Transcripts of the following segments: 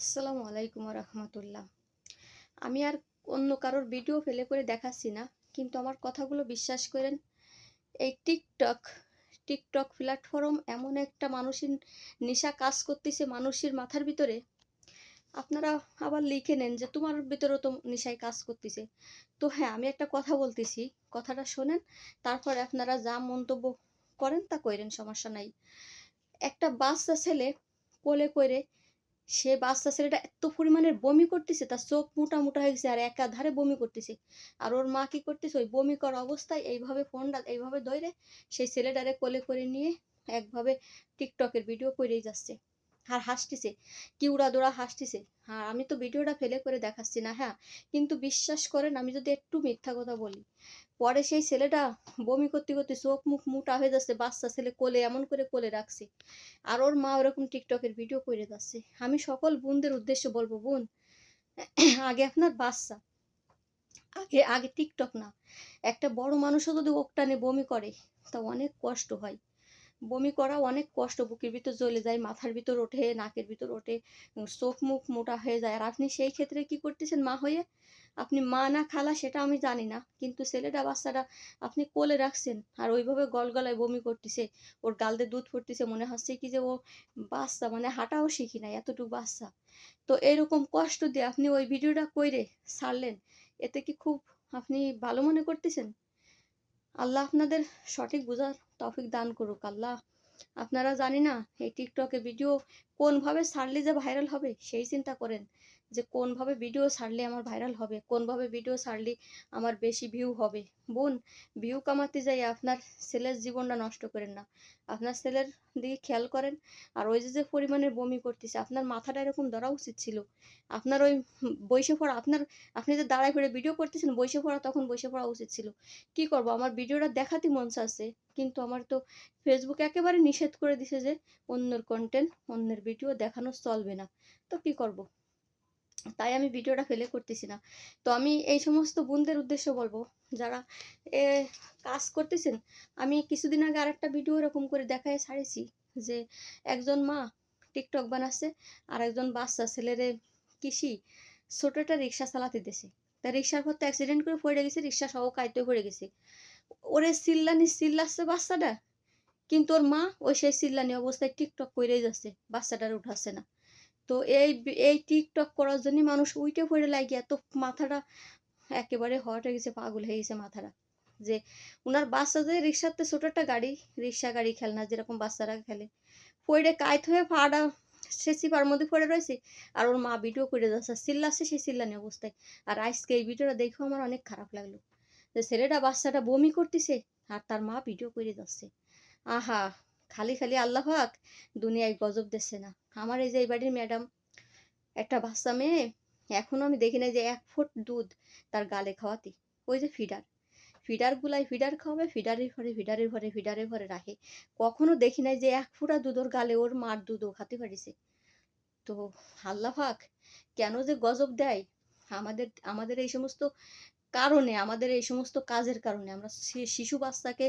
আসসালামু আলাইকুম রহমতুল্লাহ আমি আর অন্য কারোর ভিডিও ফেলে করে দেখাচ্ছি না, কিন্তু আমার কথাগুলো বিশ্বাস করেন, এই টিকটক টিকটক প্ল্যাটফর্ম এমন একটা মানুষের নেশা কাজ করতেছে মানুষের মাথার ভিতরে। আপনারা আবার লিখে নেন যে, তোমার ভিতরেও তো নেশায় কাজ করতেছে। তো হ্যাঁ আমি একটা কথা বলতেছি, কথাটা শোনেন, তারপরে আপনারা যা মন্তব্য করেন তা করেন সমস্যা নাই। একটা বাচ্চা ছেলে কোলে করে সে বাচ্চা ছেলেটা এত পরিমাণের বমি করতেছে, তার চোখ মোটা মোটা হয়ে গেছে আর একাধারে বমি করতেছে। আর ওর মা কি করতেছে? ওই বমি করা অবস্থায় এইভাবে ফোনটা এইভাবে ধরে সেই ছেলেটারে কোলে করে নিয়ে একভাবে টিকটকের ভিডিও করেই যাচ্ছে। আর হাসতেছে কি উড়াদোড়া হাসতেছে। আর আমি তো ভিডিওটা ফেলে করে দেখাচ্ছি না হ্যাঁ? কিন্তু বিশ্বাস করেন, আমি যদি একটু মিথ্যা কথা বলি, পরে সেই ছেলেটা বমি করতে করতে চোখ মুখ মোটা হয়ে যাচ্ছে, বাচ্চা ছেলে কোলে, এমন করে কোলে রাখছে। আর ওর মা ওরকম টিকটকের ভিডিও করে যাচ্ছে। আমি সকল বোনদের উদ্দেশ্যে বলব, বোন, আগে আপনার বাচ্চা, আগে আগে টিকটক না একটা বড় মানুষও যদি ওকটানে বমি করে, তা অনেক কষ্ট হয়। বমি করা অনেক কষ্ট, বুকের ভিতর জ্বলে যায়, মাথার ভিতর ওঠে, নাকের ভিতর ওঠে চোখ মুখ মোটা হয়ে যায়। আর আপনি সেই ক্ষেত্রে কি করতেছেন মা হয়ে? আপনি মা না খালা সেটা আমি জানি না, কিন্তু ছেলেটা, বাচ্চাটা আপনি কোলে রাখছেন আর ওইভাবে গলগলায় বমি করতেছে, ওর গালদে দুধ পড়তেছে মনে হচ্ছে কি যে ও বাচ্চা মানে হাঁটাও শিখি নাই, এতটুকু বাচ্চা। তো এরকম কষ্ট দিয়ে আপনি ওই ভিডিওটা কইরে ছাড়লেন, এতে কি খুব আপনি ভালো মনে করতেছেন? আল্লাহ আপনাদের সঠিক বোঝার টপিক দান করুক, আল্লাহ। আপনারা জানি না এই টিকটকে ভিডিও কোনভাবে ছাড়লে যে ভাইরাল হবে, সেই চিন্তা করেন। যে কোনভাবে ভিডিও ছাড়লে আমার ভাইরাল হবে, কোনভাবে ভিডিও ছাড়লে আমার বেশি ভিউ হবে। বোন ভিউ কামাতে যাই আপনার ছেলের জীবনটা নষ্ট করেন না। আপনার ছেলের দিকে খেয়াল করেন। আর ওই যে যে পরিমাণের বমি করতেছে, আপনার মাথাটা এরকম ধরা উচিত ছিল। আপনার ওই বসে পড়া, আপনার, আপনি যে দাঁড়ায় ফিরে ভিডিও করতেছেন, বসে পড়া তখন বসে পড়া উচিত ছিল। কি করব? আমার ভিডিওটা দেখাতে মন চাচ্ছে, কিন্তু আমার তো ফেসবুক একেবারে নিষেধ করে দিছে যে অন্যের কন্টেন্ট অন্যের ভিডিও দেখানো চলবে না। তো কি করব? তাই আমি ভিডিওটা ফেলে করতেছি না। তো আমি এই সমস্ত বোনদের উদ্দেশ্য বলব, যারা এ কাজ করতেছেন, আমি কিছুদিন আগে আরেকটা ভিডিও এরকম করে দেখায় ছাড়েছি যে একজন মা টিকটক বানাচ্ছে, আর একজন বাচ্চা ছেলেরে কৃষি ছোট একটা রিক্সা চালাতে দিছে। তা রিক্সার পর তো অ্যাক্সিডেন্ট করে পড়ে গেছে, রিক্সা সহ কাইতে পড়ে গেছে। ওরে চিল্লানি চিল্লাচ্ছে বাচ্চাটা, কিন্তু ওর মা ওই সেই চিল্লানি অবস্থায় টিকটক করেই যাচ্ছে, বাচ্চাটার উঠাচ্ছে না। তো এই এই টিকটক করার জন্য মানুষ উইটে পড়ে লাগিয়ে এত মাথাটা একেবারে হট হয়ে গেছে, পাগল হয়ে গেছে মাথাটা। যে ওনার বাচ্চাদের রিক্সাতে ছোট একটা গাড়ি, রিক্সা গাড়ি খেলনা, যেরকম বাচ্চারা খেলে। পড়ে কায়ত হয়ে পাড়া সে সিপার মধ্যে পড়ে রয়েছে, আর ওর মা ভিডিও করে যাচ্ছে, চিল্লাচ্ছে সেই চিল্লানি অবস্থায়। আর আজকে এই ভিডিওটা দেখেও আমার অনেক খারাপ লাগল। যে ছেলেটা বাচ্চাটা বমি করতেছে, আর তার মা ভিডিও করে যাচ্ছে। আহা, খালি খালি আল্লাহ দুনিয়ায় গজব দিচ্ছে না। আমার এই যে এই বাড়ির ম্যাডাম, একটা বাচ্চা মেয়ে, এখনও আমি দেখি নাই যে এক ফুট দুধ তার গালে খাওয়াতি। ওই যে ফিডার। ফিডার গুলাই ফিডার খাওয়াবে ফিডারের ঘরে ফিডারের ঘরে ফিডারের ঘরে রাখে। কখনো দেখি নাই যে এক ফুটা দুধ ওর গালে, ওর মার দুধ ও খাতে পারিছে। তো আল্লাহ পাক, কেন যে গজব দেয়? আমাদের আমাদের এই সমস্ত কারণে, আমাদের এই সমস্ত কাজের কারণে আমরা শিশু বাচ্চাকে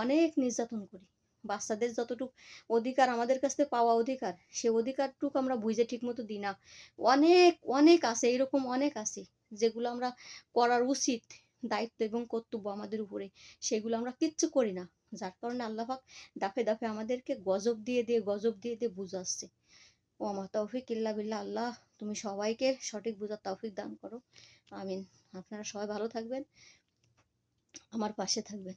অনেক নির্যাতন করি। বাচ্চাদের যতটুকু অধিকার আমাদের কাছ থেকে পাওয়া অধিকার, সে অধিকারটুকু আমরা বুঝে ঠিক মতো দিই না। অনেক অনেক আছে, এরকম অনেক আছে যেগুলো আমরা করার উচিত দায়িত্ব এবং কর্তব্য আমাদের উপরে। সেগুলো আমরা কিচ্ছু করি না। যার কারণে আল্লাহাক দাফে দাফে আমাদেরকে গজব দিয়ে দিয়ে, গজব দিয়ে দিয়ে বুঝাচ্ছে। ও আমার তৌফিক ইল্লা বিল্লাহ, আল্লাহ তুমি সবাইকে সঠিক বোঝার তৌফিক দান করো। আমিন। আপনারা সবাই ভালো থাকবেন। আমার পাশে থাকবেন।